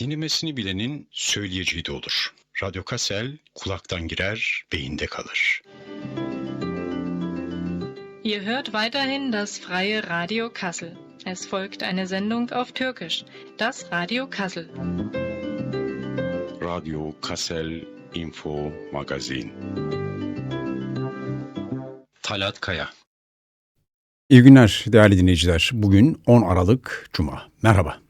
Dinlemesini bilenin söyleyeceği de olur. Radyo Kassel kulaktan girer, beyinde kalır. Ihr hört weiterhin das freie Radio Kassel. Es folgt eine Sendung auf Türkisch, das Radio Kassel. Radyo Kassel Info Magazin. Talat Kaya İyi günler değerli dinleyiciler. Bugün 10 Aralık Cuma. Merhaba.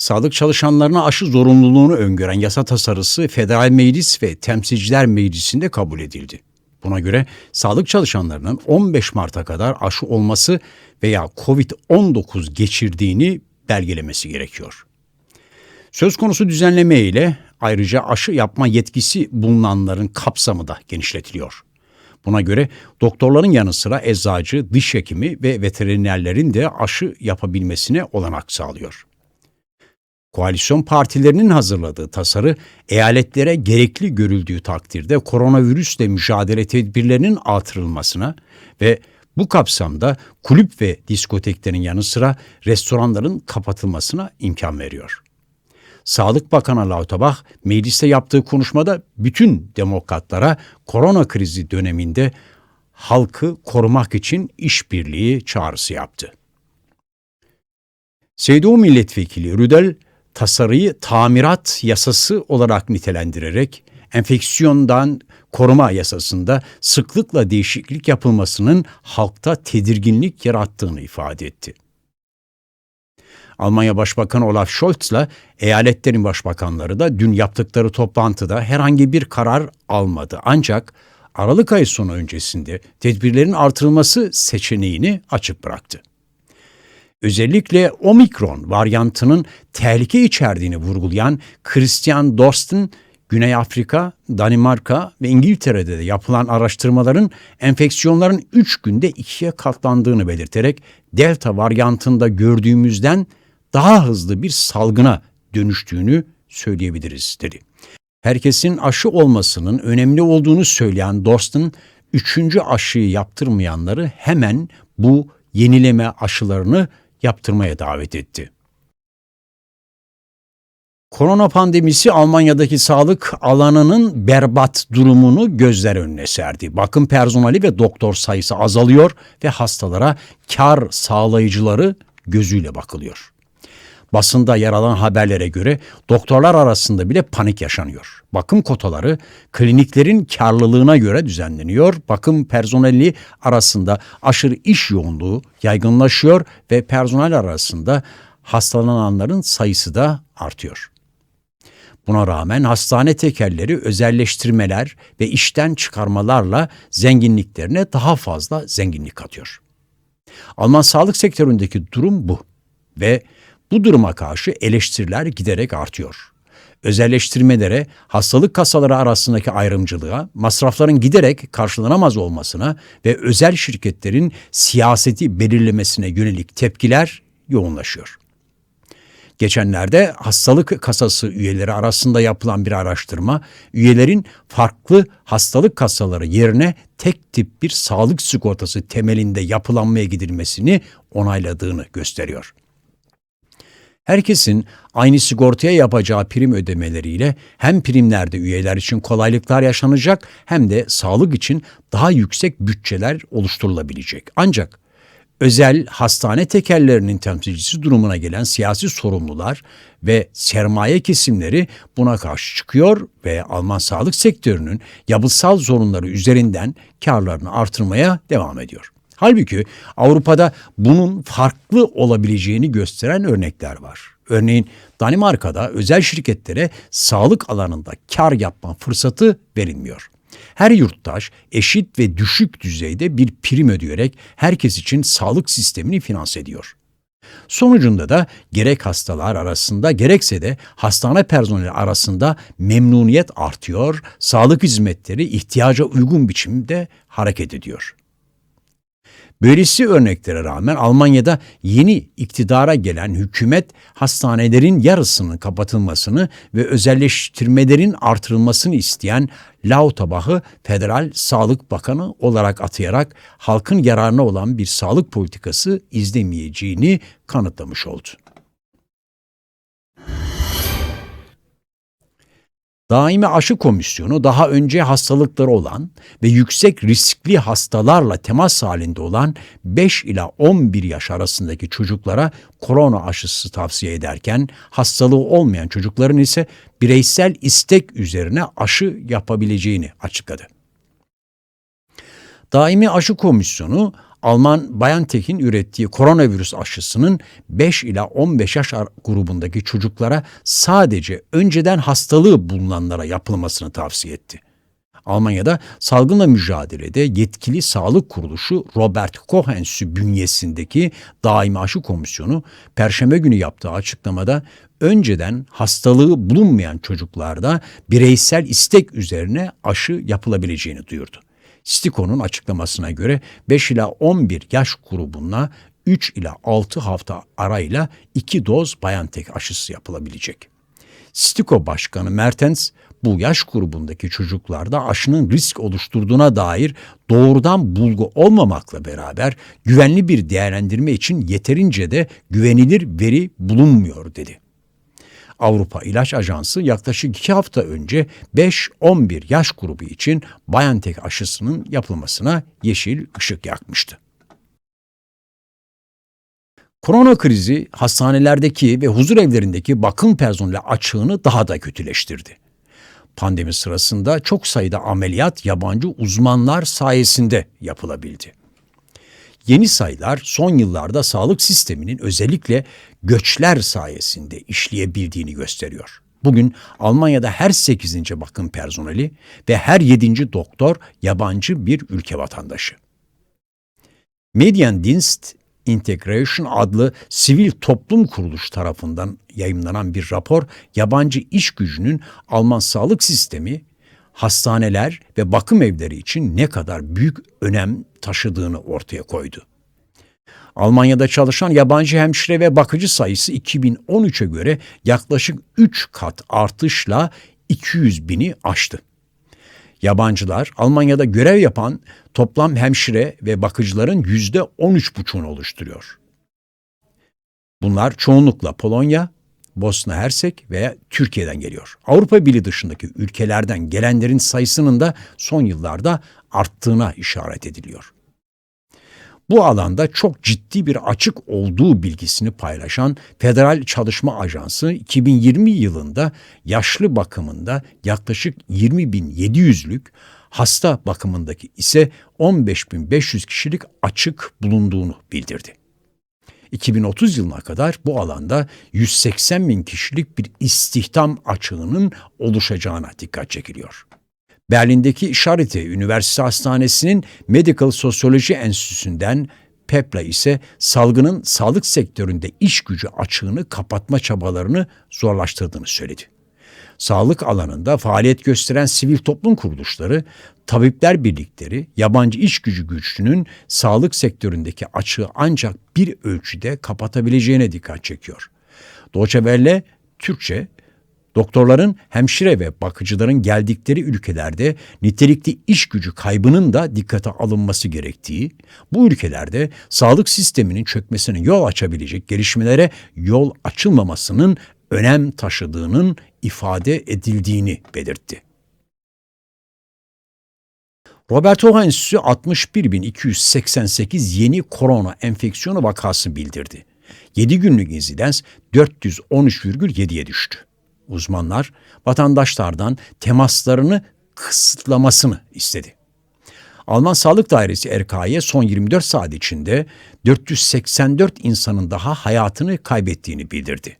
Sağlık çalışanlarına aşı zorunluluğunu öngören yasa tasarısı Federal Meclis ve Temsilciler Meclisi'nde kabul edildi. Buna göre sağlık çalışanlarının 15 Mart'a kadar aşı olması veya COVID-19 geçirdiğini belgelemesi gerekiyor. Söz konusu düzenleme ile ayrıca aşı yapma yetkisi bulunanların kapsamı da genişletiliyor. Buna göre doktorların yanı sıra eczacı, diş hekimi ve veterinerlerin de aşı yapabilmesine olanak sağlıyor. Koalisyon partilerinin hazırladığı tasarı eyaletlere gerekli görüldüğü takdirde koronavirüsle mücadele tedbirlerinin artırılmasına ve bu kapsamda kulüp ve diskoteklerin yanı sıra restoranların kapatılmasına imkan veriyor. Sağlık Bakanı Lauterbach mecliste yaptığı konuşmada bütün demokratlara korona krizi döneminde halkı korumak için işbirliği çağrısı yaptı. CDU milletvekili Rüdel tasarıyı tamirat yasası olarak nitelendirerek enfeksiyondan koruma yasasında sıklıkla değişiklik yapılmasının halkta tedirginlik yarattığını ifade etti. Almanya Başbakanı Olaf Scholz'la eyaletlerin başbakanları da dün yaptıkları toplantıda herhangi bir karar almadı. Ancak Aralık ayı sonu öncesinde tedbirlerin artırılması seçeneğini açık bıraktı. Özellikle omikron varyantının tehlike içerdiğini vurgulayan Christian Dorsten, Güney Afrika, Danimarka ve İngiltere'de de yapılan araştırmaların enfeksiyonların 3 günde ikiye katlandığını belirterek delta varyantında gördüğümüzden daha hızlı bir salgına dönüştüğünü söyleyebiliriz dedi. Herkesin aşı olmasının önemli olduğunu söyleyen Dorsten, üçüncü aşıyı yaptırmayanları hemen bu yenileme aşılarını yaptırmaya davet etti. Korona pandemisi Almanya'daki sağlık alanının berbat durumunu gözler önüne serdi. Bakım personeli ve doktor sayısı azalıyor ve hastalara kar sağlayıcıları gözüyle bakılıyor. Basında yer alan haberlere göre doktorlar arasında bile panik yaşanıyor. Bakım kotaları kliniklerin karlılığına göre düzenleniyor. Bakım personeli arasında aşırı iş yoğunluğu yaygınlaşıyor ve personel arasında hastalananların sayısı da artıyor. Buna rağmen hastane tekerleri özelleştirmeler ve işten çıkarmalarla zenginliklerine daha fazla zenginlik katıyor. Alman sağlık sektöründeki durum bu ve bu duruma karşı eleştiriler giderek artıyor. Özelleştirmelere, hastalık kasaları arasındaki ayrımcılığa, masrafların giderek karşılanamaz olmasına ve özel şirketlerin siyaseti belirlemesine yönelik tepkiler yoğunlaşıyor. Geçenlerde hastalık kasası üyeleri arasında yapılan bir araştırma, üyelerin farklı hastalık kasaları yerine tek tip bir sağlık sigortası temelinde yapılanmaya gidilmesini onayladığını gösteriyor. Herkesin aynı sigortaya yapacağı prim ödemeleriyle hem primlerde üyeler için kolaylıklar yaşanacak hem de sağlık için daha yüksek bütçeler oluşturulabilecek. Ancak özel hastane tekerlerinin temsilcisi durumuna gelen siyasi sorumlular ve sermaye kesimleri buna karşı çıkıyor ve Alman sağlık sektörünün yapısal sorunları üzerinden karlarını artırmaya devam ediyor. Halbuki Avrupa'da bunun farklı olabileceğini gösteren örnekler var. Örneğin Danimarka'da özel şirketlere sağlık alanında kar yapma fırsatı verilmiyor. Her yurttaş eşit ve düşük düzeyde bir prim ödeyerek herkes için sağlık sistemini finanse ediyor. Sonucunda da gerek hastalar arasında gerekse de hastane personeli arasında memnuniyet artıyor, sağlık hizmetleri ihtiyaca uygun biçimde hareket ediyor. Böylesi örneklere rağmen Almanya'da yeni iktidara gelen hükümet hastanelerin yarısının kapatılmasını ve özelleştirmelerin artırılmasını isteyen Lauterbach'ı Federal Sağlık Bakanı olarak atayarak halkın yararına olan bir sağlık politikası izlemeyeceğini kanıtlamış oldu. Daimi Aşı Komisyonu daha önce hastalıkları olan ve yüksek riskli hastalarla temas halinde olan 5 ila 11 yaş arasındaki çocuklara korona aşısı tavsiye ederken hastalığı olmayan çocukların ise bireysel istek üzerine aşı yapabileceğini açıkladı. Daimi Aşı Komisyonu Alman BioNTech'in ürettiği koronavirüs aşısının 5 ila 15 yaş grubundaki çocuklara sadece önceden hastalığı bulunanlara yapılmasını tavsiye etti. Almanya'da salgınla mücadelede yetkili sağlık kuruluşu Robert Koch Enstitüsü bünyesindeki Daimi Aşı Komisyonu Perşembe günü yaptığı açıklamada önceden hastalığı bulunmayan çocuklarda bireysel istek üzerine aşı yapılabileceğini duyurdu. Stiko'nun açıklamasına göre 5 ila 11 yaş grubuna 3 ila 6 hafta arayla 2 doz BioNTech aşısı yapılabilecek. Stiko Başkanı Mertens bu yaş grubundaki çocuklarda aşının risk oluşturduğuna dair doğrudan bulgu olmamakla beraber güvenli bir değerlendirme için yeterince de güvenilir veri bulunmuyor dedi. Avrupa İlaç Ajansı yaklaşık 2 hafta önce 5-11 yaş grubu için BioNTech aşısının yapılmasına yeşil ışık yakmıştı. Korona krizi hastanelerdeki ve huzur evlerindeki bakım personeli açığını daha da kötüleştirdi. Pandemi sırasında çok sayıda ameliyat yabancı uzmanlar sayesinde yapılabildi. Yeni sayılar son yıllarda sağlık sisteminin özellikle göçler sayesinde işleyebildiğini gösteriyor. Bugün Almanya'da her 8. bakım personeli ve her 7. doktor yabancı bir ülke vatandaşı. Mediendienst Integration adlı sivil toplum kuruluş tarafından yayımlanan bir rapor yabancı iş gücünün Alman sağlık sistemi, hastaneler ve bakım evleri için ne kadar büyük önem taşıdığını ortaya koydu. Almanya'da çalışan yabancı hemşire ve bakıcı sayısı 2013'e göre yaklaşık 3 kat artışla 200 bini aştı. Yabancılar Almanya'da görev yapan toplam hemşire ve bakıcıların yüzde 13,5'unu oluşturuyor. Bunlar çoğunlukla Polonya, Bosna Hersek veya Türkiye'den geliyor. Avrupa Birliği dışındaki ülkelerden gelenlerin sayısının da son yıllarda arttığına işaret ediliyor. Bu alanda çok ciddi bir açık olduğu bilgisini paylaşan Federal Çalışma Ajansı 2020 yılında yaşlı bakımında yaklaşık 20.700'lük, hasta bakımındaki ise 15.500 kişilik açık bulunduğunu bildirdi. 2030 yılına kadar bu alanda 180 bin kişilik bir istihdam açığının oluşacağına dikkat çekiliyor. Berlin'deki Charité Üniversite Hastanesi'nin Medical Sociology Enstitüsü'nden Pepla ise salgının sağlık sektöründe iş gücü açığını kapatma çabalarını zorlaştırdığını söyledi. Sağlık alanında faaliyet gösteren sivil toplum kuruluşları, tabipler birlikleri, yabancı iş gücü güçlünün sağlık sektöründeki açığı ancak bir ölçüde kapatabileceğine dikkat çekiyor. Welle Türkçe Doktorların, hemşire ve bakıcıların geldikleri ülkelerde nitelikli iş gücü kaybının da dikkate alınması gerektiği, bu ülkelerde sağlık sisteminin çökmesine yol açabilecek gelişmelere yol açılmamasının önem taşıdığının ifade edildiğini belirtti. Robert Koch Enstitüsü 61.288 yeni korona enfeksiyonu vakası bildirdi. 7 günlük insidens 413,7'ye düştü. Uzmanlar vatandaşlardan temaslarını kısıtlamasını istedi. Alman Sağlık Dairesi RK'ye son 24 saat içinde 484 insanın daha hayatını kaybettiğini bildirdi.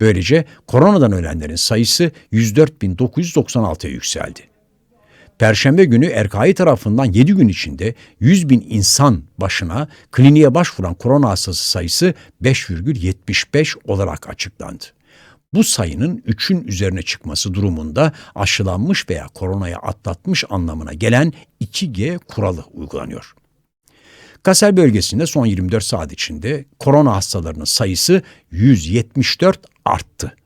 Böylece koronadan ölenlerin sayısı 104.996'ya yükseldi. Perşembe günü RKI tarafından 7 gün içinde 100 bin insan başına kliniğe başvuran korona hastası sayısı 5,75 olarak açıklandı. Bu sayının 3'ün üzerine çıkması durumunda aşılanmış veya koronayı atlatmış anlamına gelen 2G kuralı uygulanıyor. Kassel bölgesinde son 24 saat içinde korona hastalarının sayısı 174 arttı.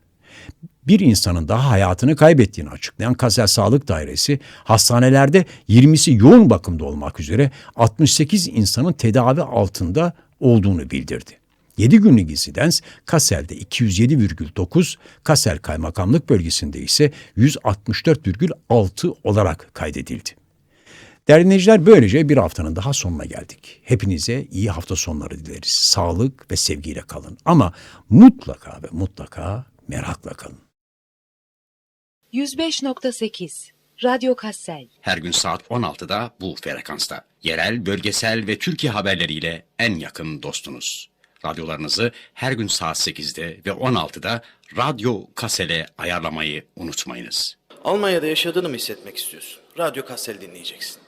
Bir insanın daha hayatını kaybettiğini açıklayan Kassel Sağlık Dairesi, hastanelerde 20'si yoğun bakımda olmak üzere 68 insanın tedavi altında olduğunu bildirdi. 7 günlük insidens Kassel'de 207,9, Kassel Kaymakamlık bölgesinde ise 164,6 olarak kaydedildi. Değerli dinleyiciler böylece bir haftanın daha sonuna geldik. Hepinize iyi hafta sonları dileriz. Sağlık ve sevgiyle kalın. Ama mutlaka ve mutlaka merakla kalın. 105.8 Radyo Kassel Her gün saat 16'da bu frekansta. Yerel, bölgesel ve Türkiye haberleriyle en yakın dostunuz. Radyolarınızı her gün saat 8'de ve 16'da Radyo Kasel'e ayarlamayı unutmayınız. Almanya'da yaşadığını mı hissetmek istiyorsun? Radyo Kassel dinleyeceksin.